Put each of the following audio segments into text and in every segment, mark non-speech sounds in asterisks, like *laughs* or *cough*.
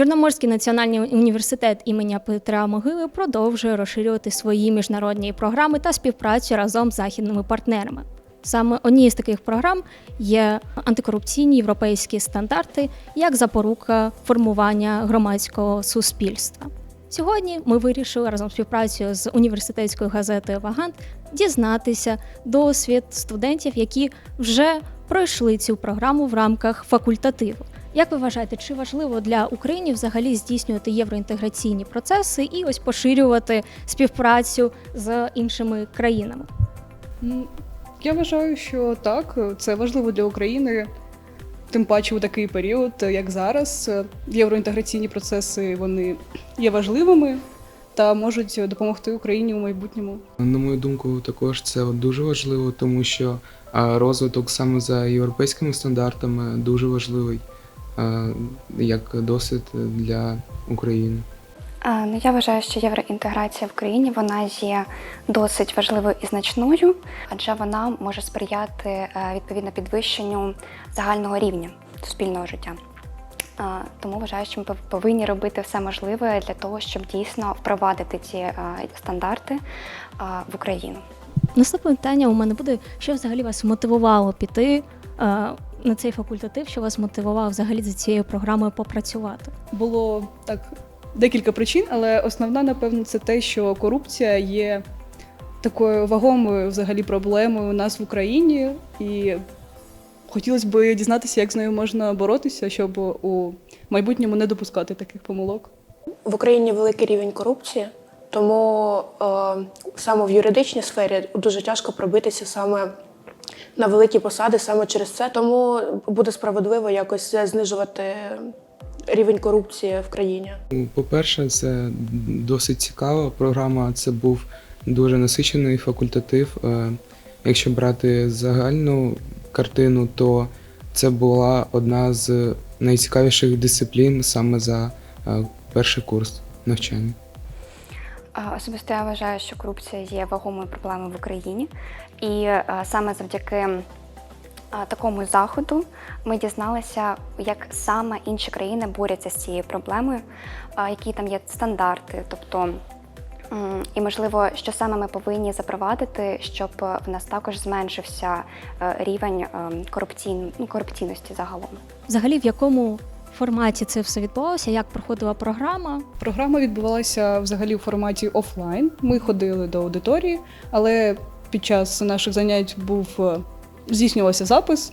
Чорноморський національний університет імені Петра Могили продовжує розширювати свої міжнародні програми та співпрацю разом з західними партнерами. Саме однією з таких програм є антикорупційні європейські стандарти як запорука формування громадського суспільства. Сьогодні ми вирішили разом з співпрацею з університетською газетою Вагант дізнатися досвід студентів, які вже пройшли цю програму в рамках факультативу. Як ви вважаєте, чи важливо для України взагалі здійснювати євроінтеграційні процеси і ось поширювати співпрацю з іншими країнами? Я вважаю, що так, це важливо для України. Тим паче у такий період, як зараз, євроінтеграційні процеси вони є важливими та можуть допомогти Україні у майбутньому. На мою думку, також це дуже важливо, тому що розвиток саме за європейськими стандартами дуже важливий як досвід для України. Ну, я вважаю, що євроінтеграція в країні вона є досить важливою і значною, адже вона може сприяти е, відповідно підвищенню загального рівня суспільного життя. Тому вважаю, що ми повинні робити все можливе для того, щоб дійсно впровадити ці е, стандарти е, в Україну. Наступне питання у мене буде: що взагалі вас мотивувало піти е, на цей факультатив, що вас мотивувало взагалі за цією програмою попрацювати? Було так декілька причин, але основна, напевно, це те, що корупція є такою вагомою взагалі проблемою у нас в Україні, і хотілося б дізнатися, як з нею можна боротися, щоб у майбутньому не допускати таких помилок. В Україні великий рівень корупції, тому е, саме в юридичній сфері дуже тяжко пробитися саме на великі посади саме через це. Тому буде справедливо якось знижувати рівень корупції в країні. По-перше, це досить цікава програма. Це був дуже насичений факультатив. Е, Якщо брати загальну картину, то це була одна з найцікавіших дисциплін саме за е, перший курс навчання. Особисто я вважаю, що корупція є вагомою проблемою в Україні, і е, саме завдяки такому заходу ми дізналися, як саме інші країни борються з цією проблемою, які там є стандарти, тобто. І можливо, що саме ми повинні запровадити, щоб е, в нас також зменшився е, рівень е, ну, корупційності загалом. Взагалі, в якому форматі це все відбувалося? Як проходила програма? Програма відбувалася взагалі у форматі офлайн. Ми ходили до аудиторії, але під час наших занять був е, здійснювався запис,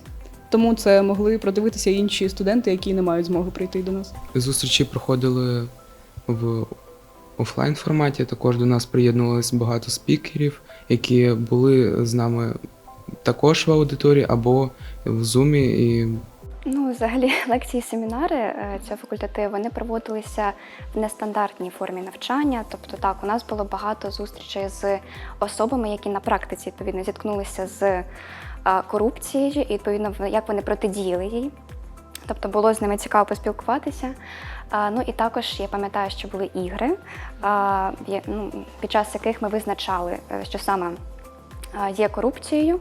тому це могли продивитися інші студенти, які не мають змоги прийти до нас. Зустрічі проходили в офлайн форматі. Також до нас приєднувалось багато спікерів, які були з нами також в аудиторії або в зумі. І Ну, взагалі, *laughs* лекції, семінари е, цього факультативу вони проводилися в нестандартній формі навчання. Тобто, так, у нас було багато зустрічей з особами, які на практиці відповідно зіткнулися з е, корупцією, і відповідно як вони протидіяли їй. Тобто було з ними цікаво поспілкуватися. Ну і також я пам'ятаю, що були ігри, ну, під час яких ми визначали, е, що саме є корупцією,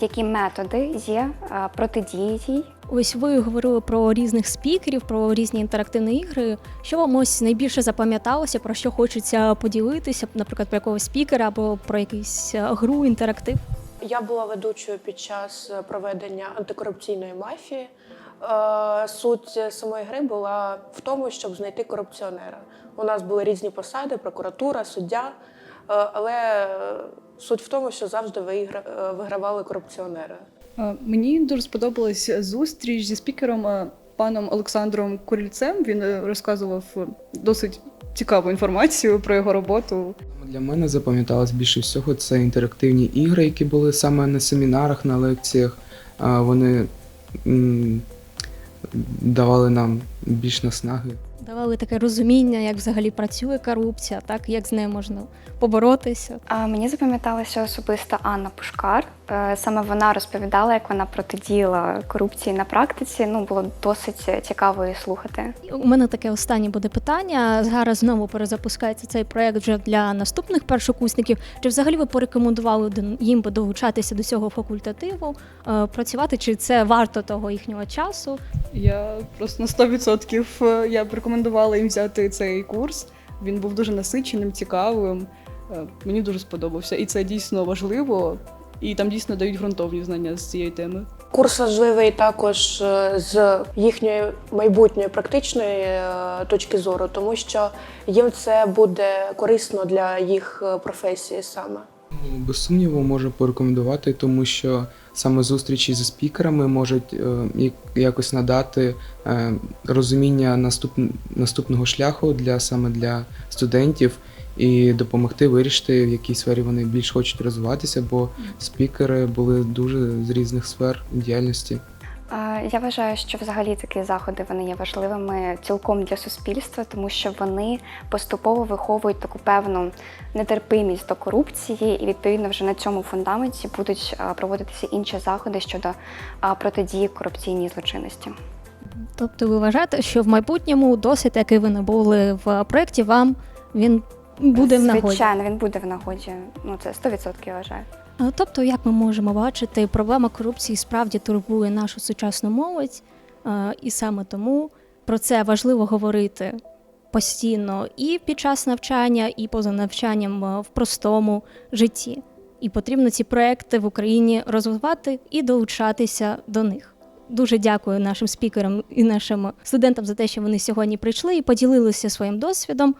які методи є протидії їй. Ось ви говорили про різних спікерів, про різні інтерактивні ігри. Що вам ось найбільше запам'яталося, про що хочеться поділитися, наприклад, про якогось спікера або про якусь е, гру, інтерактив? Я була ведучою під час проведення антикорупційної мафії. Е, Суть самої гри була в тому, щоб знайти корупціонера. У нас були різні посади: прокуратура, суддя. Е, Але суть в тому, що завжди вигра- вигравали корупціонери. Е, Мені дуже сподобалась зустріч зі спікером е, паном Олександром Курільцем. Він е, розказував досить цікаву інформацію про його роботу. для мене запам'яталось більше всього це інтерактивні ігри, які були саме на семінарах, на лекціях. Вони давали нам більш наснаги. Давали таке розуміння, як взагалі працює корупція, так як з нею можна поборотися. А мені запам'яталася особисто Анна Пушкар. Е, Саме вона розповідала, як вона протидіяла корупції на практиці. Ну було досить цікаво її слухати. У мене таке останнє буде питання. Зараз знову перезапускається цей проект вже для наступних першокурсників. Чи взагалі ви порекомендували їм долучатися до цього факультативу, е, працювати? Чи це варто того їхнього часу? Я просто на 100% е, я б рекомендувала їм взяти цей курс. Він був дуже насиченим, цікавим. Е, Мені дуже сподобався. І це дійсно важливо. І там дійсно дають ґрунтовні знання з цієї теми. Курс важливий також е, з їхньої майбутньої практичної точки зору, тому що їм це буде корисно для їх професії саме. Без сумніву можу порекомендувати, тому що саме зустрічі зі спікерами можуть е, як- якось надати е, розуміння наступ, наступного шляху для саме для студентів і допомогти вирішити, в якій сфері вони більш хочуть розвиватися, бо спікери були дуже з різних сфер діяльності. Я вважаю, що взагалі такі заходи вони є важливими цілком для суспільства, тому що вони поступово виховують таку певну нетерпимість до корупції, і відповідно вже на цьому фундаменті будуть проводитися інші заходи щодо протидії корупційній злочинності. Тобто ви вважаєте, що в майбутньому досвід, який ви набули в проєкті, вам він буде в нагоді? Звичайно, він буде в нагоді. Ну це 100% я вважаю. Тобто, як ми можемо бачити, проблема корупції справді турбує нашу сучасну молодь, і саме тому про це важливо говорити постійно і під час навчання, і поза навчанням в простому житті. І потрібно ці проекти в Україні розвивати і долучатися до них. Дуже дякую нашим спікерам і нашим студентам за те, що вони сьогодні прийшли і поділилися своїм досвідом.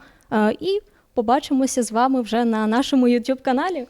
І побачимося з вами вже на нашому YouTube каналі.